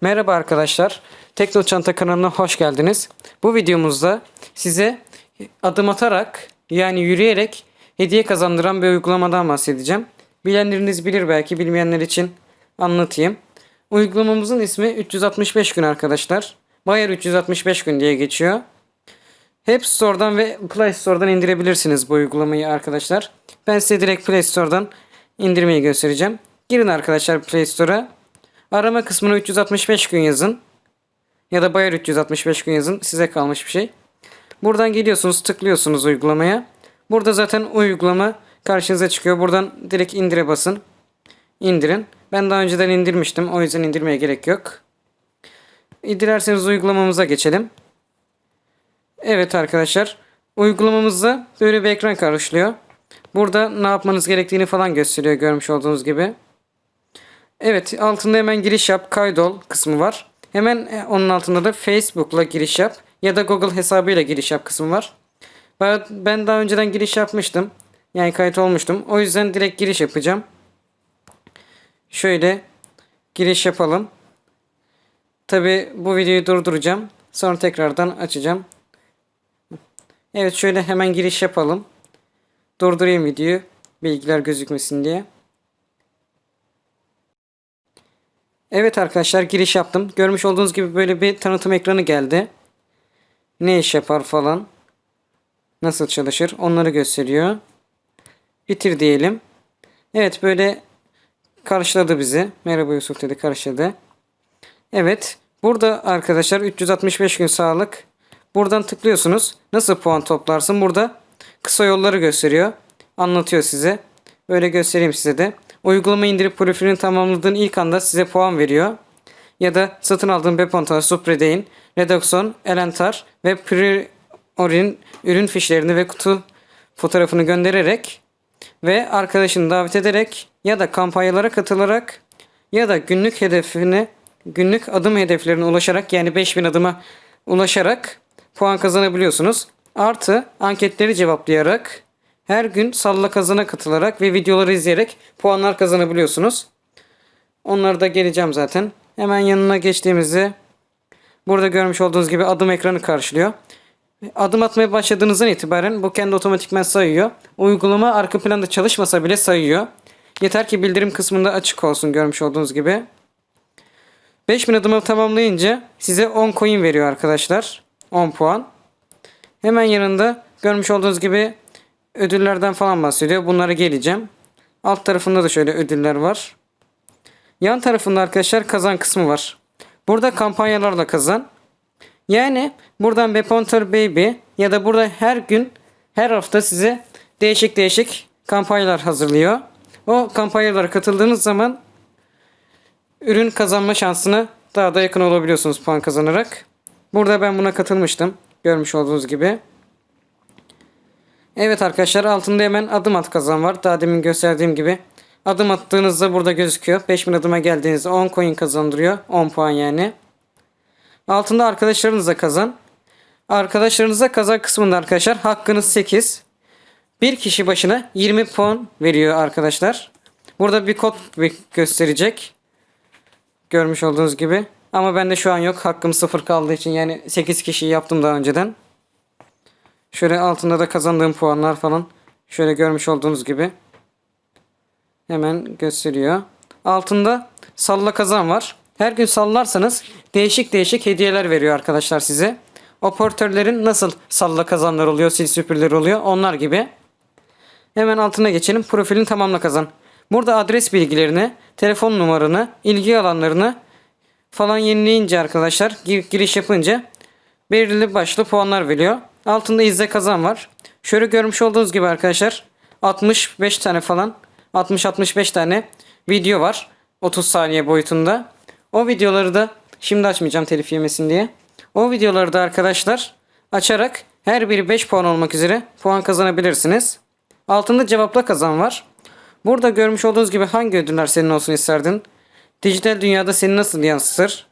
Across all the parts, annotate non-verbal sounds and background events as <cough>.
Merhaba arkadaşlar. Tekno Çanta kanalına hoş geldiniz. Bu videomuzda size adım atarak yani yürüyerek hediye kazandıran bir uygulamadan bahsedeceğim. Bilenleriniz bilir belki bilmeyenler için anlatayım. Uygulamamızın ismi 365 gün arkadaşlar. Bayer 365 gün diye geçiyor. Hep Store'dan ve Play Store'dan indirebilirsiniz bu uygulamayı arkadaşlar. Ben size direkt Play Store'dan indirmeyi göstereceğim. Girin arkadaşlar Play Store'a. Arama kısmına 365 gün yazın. Ya da Bayer 365 gün yazın. Size kalmış bir şey. Buradan geliyorsunuz tıklıyorsunuz uygulamaya. Burada zaten uygulama karşınıza çıkıyor. Buradan direkt indire basın. İndirin. Ben daha önceden indirmiştim. O yüzden indirmeye gerek yok. Dilerseniz uygulamamıza geçelim. Evet arkadaşlar. Uygulamamızda böyle bir ekran karşılıyor. Burada ne yapmanız gerektiğini falan gösteriyor görmüş olduğunuz gibi. Evet altında hemen giriş yap kaydol kısmı var. Hemen e, onun altında da Facebook'la giriş yap ya da Google hesabıyla giriş yap kısmı var. Ben, daha önceden giriş yapmıştım. Yani kayıt olmuştum. O yüzden direkt giriş yapacağım. Şöyle giriş yapalım. Tabi bu videoyu durduracağım. Sonra tekrardan açacağım. Evet şöyle hemen giriş yapalım. Durdurayım videoyu. Bilgiler gözükmesin diye. Evet arkadaşlar giriş yaptım. Görmüş olduğunuz gibi böyle bir tanıtım ekranı geldi. Ne iş yapar falan. Nasıl çalışır onları gösteriyor. Bitir diyelim. Evet böyle karşıladı bizi. Merhaba Yusuf dedi karşıladı. Evet burada arkadaşlar 365 gün sağlık. Buradan tıklıyorsunuz. Nasıl puan toplarsın? Burada kısa yolları gösteriyor. Anlatıyor size. Böyle göstereyim size de. Uygulama indirip profilini tamamladığın ilk anda size puan veriyor. Ya da satın aldığın Bepontar, Supredain, Redoxon, Elentar ve Priorin ürün fişlerini ve kutu fotoğrafını göndererek ve arkadaşını davet ederek ya da kampanyalara katılarak ya da günlük hedefine günlük adım hedeflerine ulaşarak yani 5000 adıma ulaşarak puan kazanabiliyorsunuz. Artı anketleri cevaplayarak her gün salla kazana katılarak ve videoları izleyerek puanlar kazanabiliyorsunuz. Onları da geleceğim zaten. Hemen yanına geçtiğimizde burada görmüş olduğunuz gibi adım ekranı karşılıyor. Adım atmaya başladığınızdan itibaren bu kendi otomatikman sayıyor. Uygulama arka planda çalışmasa bile sayıyor. Yeter ki bildirim kısmında açık olsun görmüş olduğunuz gibi. 5000 adımı tamamlayınca size 10 coin veriyor arkadaşlar. 10 puan. Hemen yanında görmüş olduğunuz gibi ödüllerden falan bahsediyor. Bunlara geleceğim. Alt tarafında da şöyle ödüller var. Yan tarafında arkadaşlar kazan kısmı var. Burada kampanyalarla kazan. Yani buradan Beponter Baby ya da burada her gün her hafta size değişik değişik kampanyalar hazırlıyor. O kampanyalara katıldığınız zaman ürün kazanma şansına daha da yakın olabiliyorsunuz puan kazanarak. Burada ben buna katılmıştım. Görmüş olduğunuz gibi. Evet arkadaşlar altında hemen adım at kazan var. Daha demin gösterdiğim gibi. Adım attığınızda burada gözüküyor. 5000 adıma geldiğinizde 10 coin kazandırıyor. 10 puan yani. Altında arkadaşlarınıza kazan. Arkadaşlarınıza kazan kısmında arkadaşlar hakkınız 8. Bir kişi başına 20 puan veriyor arkadaşlar. Burada bir kod gösterecek. Görmüş olduğunuz gibi. Ama bende şu an yok. Hakkım 0 kaldığı için yani 8 kişiyi yaptım daha önceden. Şöyle altında da kazandığım puanlar falan. Şöyle görmüş olduğunuz gibi. Hemen gösteriyor. Altında salla kazan var. Her gün sallarsanız değişik değişik hediyeler veriyor arkadaşlar size. Operatörlerin nasıl salla kazanlar oluyor, sil süpürleri oluyor onlar gibi. Hemen altına geçelim. Profilini tamamla kazan. Burada adres bilgilerini, telefon numaranı, ilgi alanlarını falan yenileyince arkadaşlar giriş yapınca belirli başlı puanlar veriyor. Altında izle kazan var. Şöyle görmüş olduğunuz gibi arkadaşlar 65 tane falan 60-65 tane video var. 30 saniye boyutunda. O videoları da şimdi açmayacağım telif yemesin diye. O videoları da arkadaşlar açarak her biri 5 puan olmak üzere puan kazanabilirsiniz. Altında cevapla kazan var. Burada görmüş olduğunuz gibi hangi ödüller senin olsun isterdin? Dijital dünyada seni nasıl yansıtır?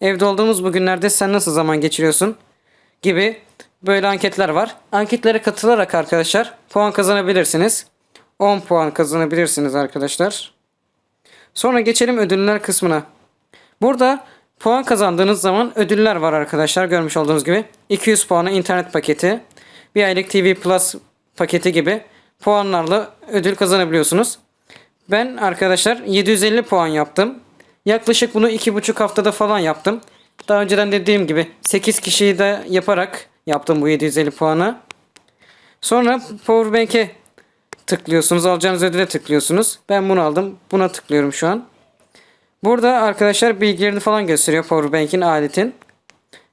Evde olduğumuz bu günlerde sen nasıl zaman geçiriyorsun? Gibi böyle anketler var. Anketlere katılarak arkadaşlar puan kazanabilirsiniz. 10 puan kazanabilirsiniz arkadaşlar. Sonra geçelim ödüller kısmına. Burada puan kazandığınız zaman ödüller var arkadaşlar görmüş olduğunuz gibi. 200 puana internet paketi, bir aylık TV Plus paketi gibi puanlarla ödül kazanabiliyorsunuz. Ben arkadaşlar 750 puan yaptım. Yaklaşık bunu 2,5 haftada falan yaptım. Daha önceden dediğim gibi 8 kişiyi de yaparak yaptım bu 750 puanı. Sonra Powerbank'e tıklıyorsunuz. Alacağınız ödüle tıklıyorsunuz. Ben bunu aldım. Buna tıklıyorum şu an. Burada arkadaşlar bilgilerini falan gösteriyor Powerbank'in aletin.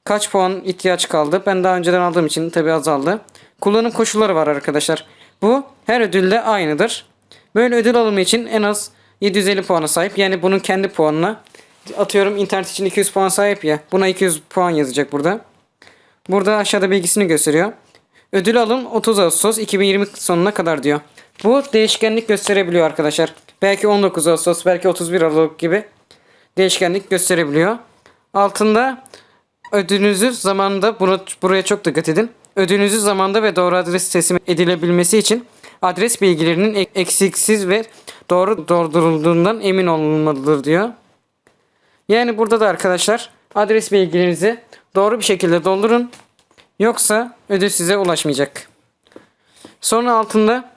Kaç puan ihtiyaç kaldı? Ben daha önceden aldığım için tabi azaldı. Kullanım koşulları var arkadaşlar. Bu her ödülde aynıdır. Böyle ödül alımı için en az 750 puana sahip. Yani bunun kendi puanına. Atıyorum internet için 200 puan sahip ya. Buna 200 puan yazacak burada. Burada aşağıda bilgisini gösteriyor. Ödül alım 30 Ağustos 2020 sonuna kadar diyor. Bu değişkenlik gösterebiliyor arkadaşlar. Belki 19 Ağustos, belki 31 Aralık gibi değişkenlik gösterebiliyor. Altında ödülünüzü zamanında buna, buraya çok dikkat edin. Ödülünüzü zamanda ve doğru adres teslim edilebilmesi için adres bilgilerinin ek- eksiksiz ve doğru doldurulduğundan emin olunmalıdır diyor. Yani burada da arkadaşlar adres bilgilerinizi doğru bir şekilde doldurun. Yoksa ödül size ulaşmayacak. Sonra altında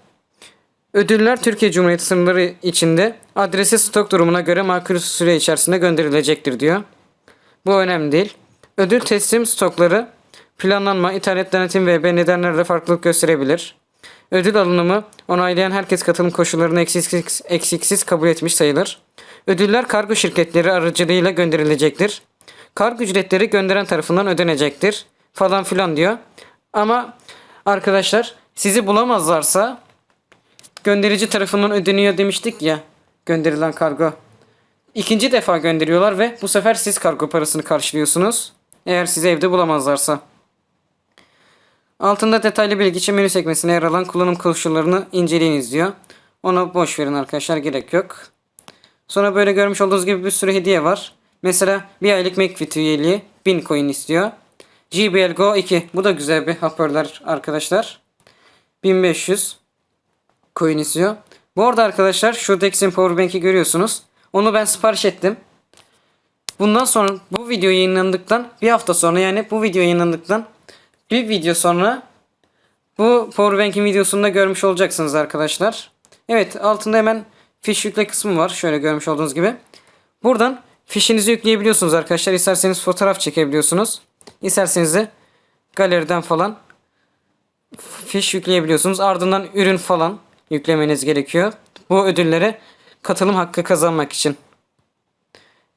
ödüller Türkiye Cumhuriyeti sınırları içinde adresi stok durumuna göre makul süre içerisinde gönderilecektir diyor. Bu önemli değil. Ödül teslim stokları planlanma, internet denetim ve nedenlerle farklılık gösterebilir. Ödül alınımı onaylayan herkes katılım koşullarını eksiksiz, eksiksiz kabul etmiş sayılır. Ödüller kargo şirketleri aracılığıyla gönderilecektir. Kargo ücretleri gönderen tarafından ödenecektir. Falan filan diyor. Ama arkadaşlar sizi bulamazlarsa gönderici tarafından ödeniyor demiştik ya gönderilen kargo. İkinci defa gönderiyorlar ve bu sefer siz kargo parasını karşılıyorsunuz. Eğer sizi evde bulamazlarsa. Altında detaylı bilgi için menü sekmesine yer alan kullanım koşullarını inceleyiniz diyor. Ona boş verin arkadaşlar gerek yok. Sonra böyle görmüş olduğunuz gibi bir sürü hediye var. Mesela bir aylık McFit üyeliği 1000 coin istiyor. JBL Go 2 bu da güzel bir hoparlör arkadaşlar. 1500 coin istiyor. Bu arada arkadaşlar şu Dex'in Powerbank'i görüyorsunuz. Onu ben sipariş ettim. Bundan sonra bu video yayınlandıktan bir hafta sonra yani bu video yayınlandıktan bir video sonra bu Powerbank'in videosunu da görmüş olacaksınız arkadaşlar. Evet altında hemen fiş yükle kısmı var. Şöyle görmüş olduğunuz gibi. Buradan fişinizi yükleyebiliyorsunuz arkadaşlar. İsterseniz fotoğraf çekebiliyorsunuz. İsterseniz de galeriden falan fiş yükleyebiliyorsunuz. Ardından ürün falan yüklemeniz gerekiyor. Bu ödüllere katılım hakkı kazanmak için.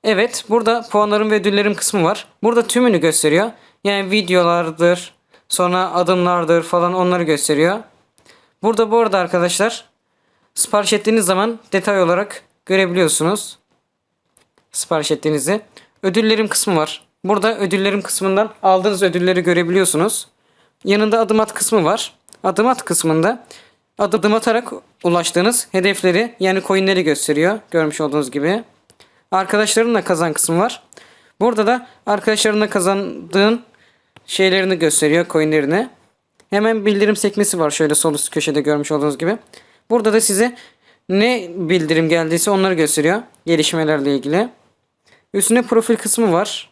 Evet burada puanlarım ve ödüllerim kısmı var. Burada tümünü gösteriyor. Yani videolardır, sonra adımlardır falan onları gösteriyor. Burada bu arada arkadaşlar sipariş ettiğiniz zaman detay olarak görebiliyorsunuz. Sipariş ettiğinizi. Ödüllerim kısmı var. Burada ödüllerim kısmından aldığınız ödülleri görebiliyorsunuz. Yanında adım at kısmı var. Adım at kısmında adım atarak ulaştığınız hedefleri yani coinleri gösteriyor. Görmüş olduğunuz gibi. Arkadaşlarınla kazan kısmı var. Burada da arkadaşlarınla kazandığın şeylerini gösteriyor coinlerini. Hemen bildirim sekmesi var şöyle sol üst köşede görmüş olduğunuz gibi. Burada da size ne bildirim geldiyse onları gösteriyor. Gelişmelerle ilgili. Üstüne profil kısmı var.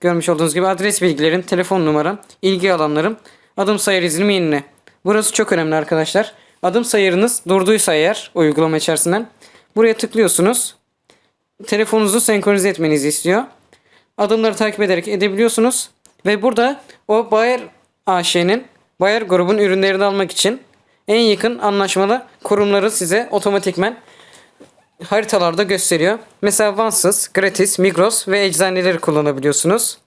Görmüş olduğunuz gibi adres bilgilerim, telefon numaram, ilgi alanlarım, adım sayar iznimi yenile. Burası çok önemli arkadaşlar. Adım sayarınız durduysa eğer uygulama içerisinden buraya tıklıyorsunuz. Telefonunuzu senkronize etmenizi istiyor. Adımları takip ederek edebiliyorsunuz. Ve burada o Bayer AŞ'nin Bayer grubun ürünlerini almak için en yakın anlaşmalı kurumları size otomatikmen haritalarda gösteriyor. Mesela Vansız, Gratis, Migros ve eczaneleri kullanabiliyorsunuz.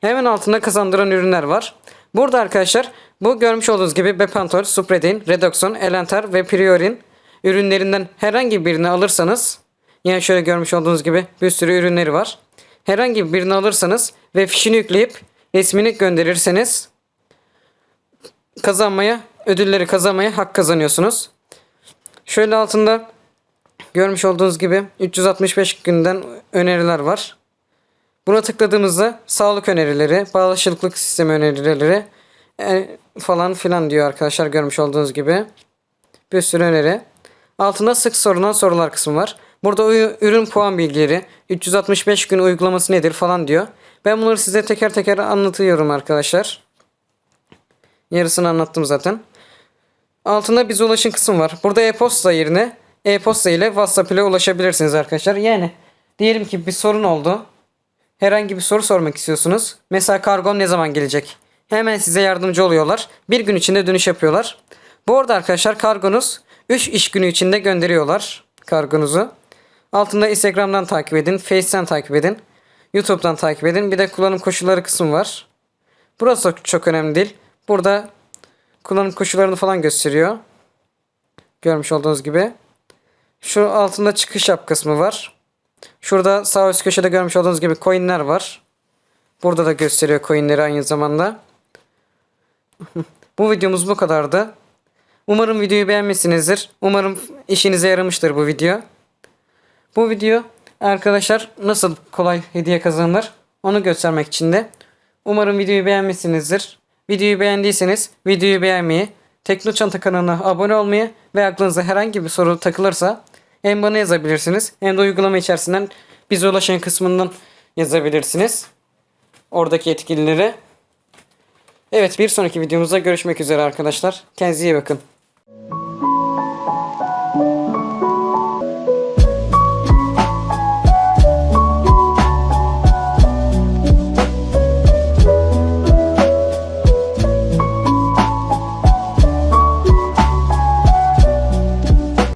Hemen altında kazandıran ürünler var. Burada arkadaşlar bu görmüş olduğunuz gibi Bepantol, Supredin, Redoxon, Elantar ve Priorin ürünlerinden herhangi birini alırsanız yani şöyle görmüş olduğunuz gibi bir sürü ürünleri var. Herhangi birini alırsanız ve fişini yükleyip resmini gönderirseniz kazanmaya, ödülleri kazanmaya hak kazanıyorsunuz. Şöyle altında görmüş olduğunuz gibi 365 günden öneriler var. Buna tıkladığımızda sağlık önerileri, bağışıklık sistemi önerileri, e, falan filan diyor arkadaşlar görmüş olduğunuz gibi. Bir sürü öneri. Altında sık sorulan sorular kısmı var. Burada ürün puan bilgileri, 365 gün uygulaması nedir falan diyor. Ben bunları size teker teker anlatıyorum arkadaşlar. Yarısını anlattım zaten. Altında bize ulaşın kısım var. Burada e-posta yerine e-posta ile WhatsApp ile ulaşabilirsiniz arkadaşlar. Yani diyelim ki bir sorun oldu. Herhangi bir soru sormak istiyorsunuz. Mesela kargom ne zaman gelecek? Hemen size yardımcı oluyorlar. Bir gün içinde dönüş yapıyorlar. Bu arada arkadaşlar kargonuz 3 iş günü içinde gönderiyorlar kargonuzu. Altında Instagram'dan takip edin, Face'ten takip edin, YouTube'dan takip edin. Bir de kullanım koşulları kısmı var. Burası çok önemli değil. Burada kullanım koşullarını falan gösteriyor. Görmüş olduğunuz gibi. Şu altında çıkış yap kısmı var. Şurada sağ üst köşede görmüş olduğunuz gibi coinler var. Burada da gösteriyor coinleri aynı zamanda. <laughs> bu videomuz bu kadardı. Umarım videoyu beğenmişsinizdir. Umarım işinize yaramıştır bu video. Bu video arkadaşlar nasıl kolay hediye kazanılır onu göstermek için de. Umarım videoyu beğenmişsinizdir. Videoyu beğendiyseniz videoyu beğenmeyi, Tekno Çanta kanalına abone olmayı ve aklınıza herhangi bir soru takılırsa hem bana yazabilirsiniz hem de uygulama içerisinden bize ulaşan kısmından yazabilirsiniz. Oradaki yetkilileri. Evet bir sonraki videomuzda görüşmek üzere arkadaşlar. Kendinize iyi bakın.